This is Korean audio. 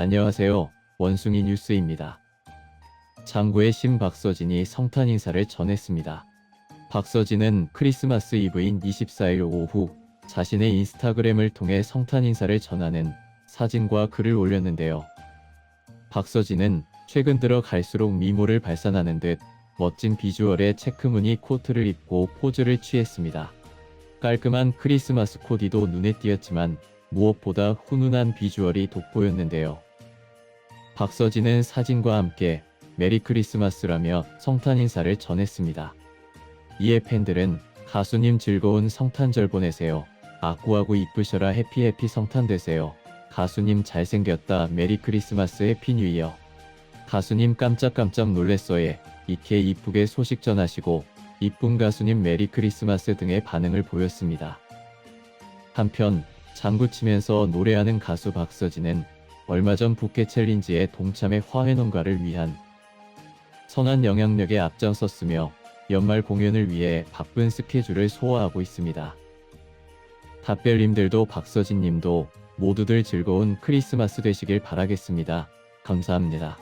안녕하세요. 원숭이 뉴스입니다. 장구의 신 박서진이 성탄 인사를 전했습니다. 박서진은 크리스마스 이브인 24일 오후 자신의 인스타그램을 통해 성탄 인사를 전하는 사진과 글을 올렸는데요. 박서진은 최근 들어 갈수록 미모를 발산하는 듯 멋진 비주얼의 체크무늬 코트를 입고 포즈를 취했습니다. 깔끔한 크리스마스 코디도 눈에 띄었지만 무엇보다 훈훈한 비주얼이 돋보였는데요. 박서진은 사진과 함께 메리 크리스마스라며 성탄 인사를 전했습니다. 이에 팬들은 가수님 즐거운 성탄절 보내세요. 아꾸하고 이쁘셔라 해피해피 성탄 되세요. 가수님 잘생겼다 메리 크리스마스 해피 뉴 이어. 가수님 깜짝깜짝 놀랬어요. 이케 이쁘게 소식 전하시고 이쁜 가수님 메리 크리스마스 등의 반응을 보였습니다. 한편 장구 치면서 노래하는 가수 박서진은 얼마 전 부캐 챌린지에 동참해 화훼농가를 위한 선한 영향력에 앞장섰으며 연말 공연을 위해 바쁜 스케줄을 소화하고 있습니다. 답별님들도 박서진님도 모두들 즐거운 크리스마스 되시길 바라겠습니다. 감사합니다.